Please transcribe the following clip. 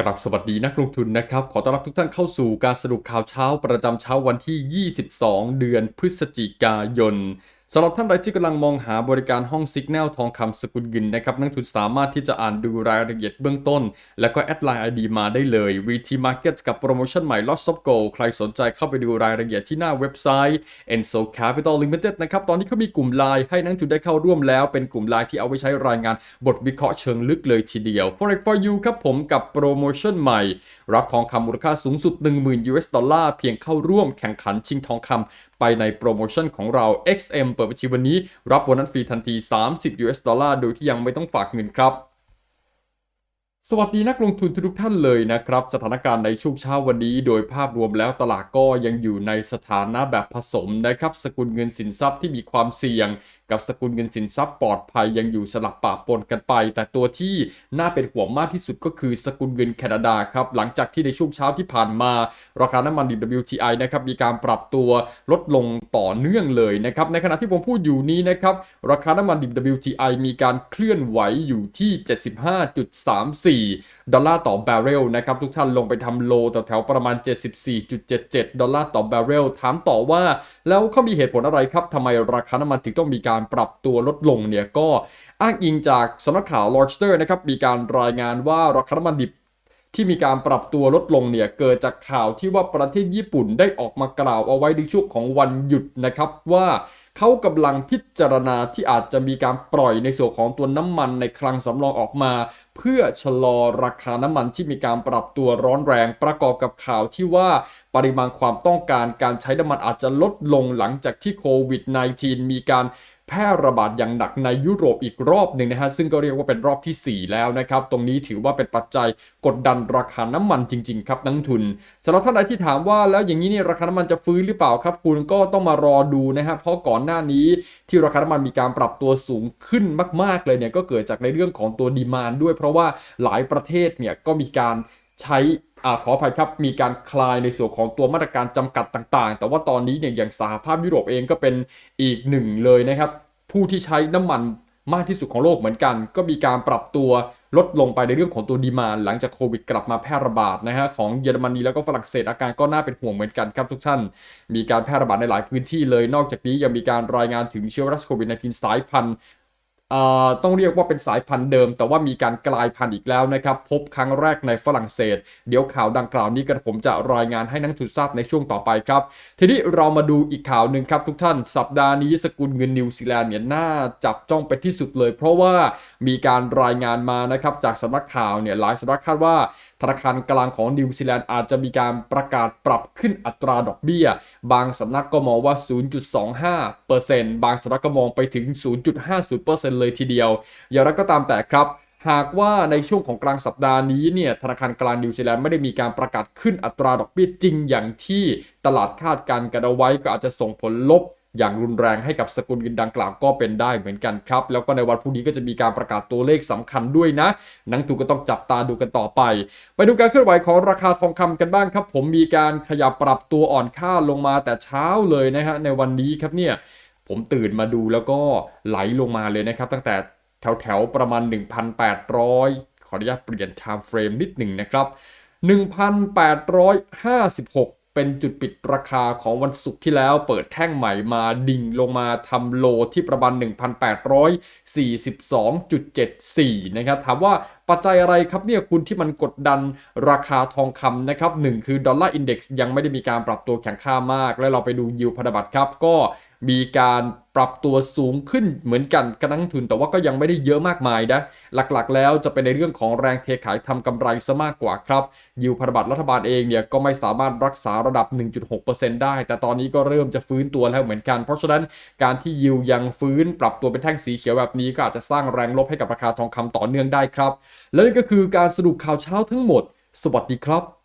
กลับสวัสดีนักลงทุนนะครับ ขอต้อนรับทุกท่านเข้าสู่การสรุปข่าวเช้าประจำเช้าวันที่ 22 เดือนพฤศจิกายนสำหรับท่านใดที่กำลังมองหาบริการห้องสิกแนลทองคำสกุลเงินนะครับนักทุนสามารถที่จะอ่านดูรายละเอียดเบื้องต้น แล้วก็แอดไลน์ ID มาได้เลย VT Market กับโปรโมชั่นใหม่ Lots of Gold ใครสนใจเข้าไปดูรายละเอียดที่หน้าเว็บไซต์ Enso Capital Limited นะครับตอนนี้เขามีกลุ่มไลน์ให้นักทุนได้เข้าร่วมแล้ว เป็นกลุ่มไลน์ที่เอาไว้ใช้รายงานบทวิเคราะห์เชิงลึกเลยทีเดียว Forex for you ครับผมกับโปรโมชั่นใหม่ รับทองคำมูลค่าสูงสุด 10,000 US ดอลลาร์เพียงเข้าร่วมแข่งขันชิงทองคำไปในโปรโมชั่นของเรา XM เปิดบัญชีวันนี้ รับโบนัสฟรีทันที 30 US ดอลลาร์โดยที่ยังไม่ต้องฝากเงินครับ สวัสดีนักลงทุนทุกท่านเลยนะครับ สถานการณ์ในช่วงเช้าวันนี้ โดยภาพรวมแล้วตลาดก็ยังอยู่ในสถานะแบบผสมนะครับ สกุลเงินสินทรัพย์ที่มีความเสี่ยง กับสกุลเงินสินทรัพย์ปลอดภัยยังอยู่สลับปะปนกันไป แต่ตัวที่น่าเป็นห่วงมากที่สุดก็คือสกุลเงินแคนาดาครับหลังจากที่ในช่วงเช้าที่ผ่านมา ราคาน้ำมันดิบ WTI นะครับมีการปรับตัวลดลงต่อเนื่องเลยนะครับในขณะที่ผมพูดอยู่นี้นะครับราคาน้ำมันดิบ WTI มีการเคลื่อนไหวอยู่ที่ 75.34ดอลลาร์ต่อบาร์เรลนะครับทุกท่านลงไปทำโลแถวๆประมาณ 74.77 ดอลลาร์ต่อบาร์เรลถามต่อว่า แล้วเขามีเหตุผลอะไรครับทำไมราคาน้ำมันถึงต้องมีการปรับตัวลดลงเนี่ยก็อ้างอิงจากสำนักข่าวลอร์สเตอร์นะครับมีการรายงานว่าราคาน้ำมันดิบ ที่มีการปรับตัวลดลงเนี่ยเกิดจากข่าวที่ว่าประเทศญี่ปุ่นได้ออกมากล่าวเอาไว้ในช่วงของวันหยุดนะครับว่าเขากำลังพิจารณาที่อาจจะมีการปล่อยในส่วนของตัวน้ำมันในคลังสำรองออกมา เพื่อชะลอราคาน้ำมันที่มีการปรับตัวร้อนแรงประกอบกับข่าวที่ว่าปริมาณความต้องการการใช้น้ำมันอาจจะลดลงหลังจากที่โควิด -19 มีการ แพร่ระบาดอย่างหนักในยุโรปอีกรอบหนึ่งนะฮะซึ่งก็เรียกว่าเป็นรอบที่ 4 แล้วนะครับ ตรงนี้ถือว่าเป็นปัจจัยกดดันราคาน้ำมันจริง ๆ ครับนักทุนสำหรับท่านใดที่ถามว่าแล้วอย่างนี้นี่ราคาน้ำมันจะฟื้นหรือเปล่าครับ คุณก็ต้องมารอดูนะฮะเพราะก่อนหน้านี้ที่ราคาน้ำมันมีการปรับตัวสูงขึ้นมาก ๆเลยเนี่ยก็เกิดจากในเรื่องของตัวดีมานด้วย เพราะว่าหลายประเทศเนี่ยก็มีการใช้ อขออภัยครับมีการคลายในส่วนของตัวมาตรการจำกัดต่างๆ แต่ว่าตอนนี้เนี่ยอย่างสหภาพยุโรปเองก็เป็นอีกหนึ่งเลยนะครับ ผู้ที่ใช้น้ำมันมากที่สุดของโลกเหมือนกัน ก็มีการปรับตัวลดลงไปในเรื่องของตัวดีมานหลังจากโควิดกลับมาแพร่ระบาดนะฮะของเยอรมนีแล้วก็ฝรั่งเศสอาการก็น่าเป็นห่วงเหมือนกันครับทุกท่าน มีการแพร่ระบาดในหลายพื้นที่เลยนอกจากนี้ยังมีการรายงานถึงเชื้อไวรัสโควิด -19 สายพันธุ์ ต้องเรียกว่าเป็นสายพันธุ์เดิม แต่ว่ามีการกลายพันธุ์อีกแล้วนะครับ พบครั้งแรกในฝรั่งเศส เดี๋ยวข่าวดังกล่าวนี้กันผมจะรายงานให้นักทุนทราบในช่วงต่อไปครับ ทีนี้เรามาดูอีกข่าวหนึ่งครับทุกท่านสัปดาห์นี้สกุลเงินนิวซีแลนด์เนี่ยน่าจับจ้องไปที่สุดเลย เพราะว่ามีการรายงานมานะครับจากสำนักข่าวเนี่ยหลายสำนักคาดว่าธนาคารกลางของนิวซีแลนด์อาจจะมีการประกาศปรับขึ้นอัตราดอกเบี้ย บางสำนักก็มองว่า 0.25%บางสำนักก็มองไปถึง 0.50%เลยทีเดียว อย่างไรก็ตามแต่ครับหากว่าในช่วงของกลางสัปดาห์นี้เนี่ยธนาคารกลางนิวซีแลนด์ไม่ได้มีการประกาศขึ้นอัตราดอกเบี้ยจริงอย่างที่ตลาดคาดการณ์กันเอาไว้ก็อาจจะส่งผลลบอย่างรุนแรงให้กับสกุลเงินดังกล่าวก็เป็นได้เหมือนกันครับ แล้วก็ในวันพรุ่งนี้ก็จะมีการประกาศตัวเลขสำคัญด้วยนะ นังตูก็ต้องจับตาดูกันต่อไป ไปดูการเคลื่อนไหวของราคาทองคำกันบ้างครับ ผมมีการขยับปรับตัวอ่อนค่าลงมาแต่เช้าเลยนะฮะในวันนี้ครับเนี่ย ผมตื่นมาดูแล้วก็ไหลลงมาเลยนะครับ ตั้งแต่แถวแถวๆประมาณ 1,800 ขออนุญาตเปลี่ยน time frame นิดหนึ่งนะครับ 1,856 เป็นจุดปิดราคาของวันศุกร์ที่แล้ว เปิดแท่งใหม่มาดิ่งลงมาทำโลที่ประมาณ 1,842.74 นะครับ ถามว่า ปัจจัยอะไรครับเนี่ยคุณที่มันกดดันราคาทองคำนะครับหนึ่งคือดอลลาร์อินเด็กซ์ยังไม่ได้มีการปรับตัวแข็งค่ามาก และเราไปดูยิวพันธบัตรครับ ก็มีการปรับตัวสูงขึ้นเหมือนกันกระนังทุน แต่ว่าก็ยังไม่ได้เยอะมากมายนะหลักๆ แล้วจะเป็นในเรื่องของแรงเทขายทำกำไรซะมากกว่าครับยิวพันธบัตรรัฐบาลเองเนี่ยก็ไม่สามารถรักษาระดับ 1.6%ได้ แต่ตอนนี้ก็เริ่มจะฟื้นตัวแล้วเหมือนกัน เพราะฉะนั้นการที่ยิวยังฟื้นปรับตัวเป็นแท่งสีเขียวแบบนี้ก็อาจจะสร้างแรงลบให้กับราคาทองคำต่อเนื่องได้ครับและนี่ก็คือการสรุปข่าวเช้าทั้งหมด สวัสดีครับ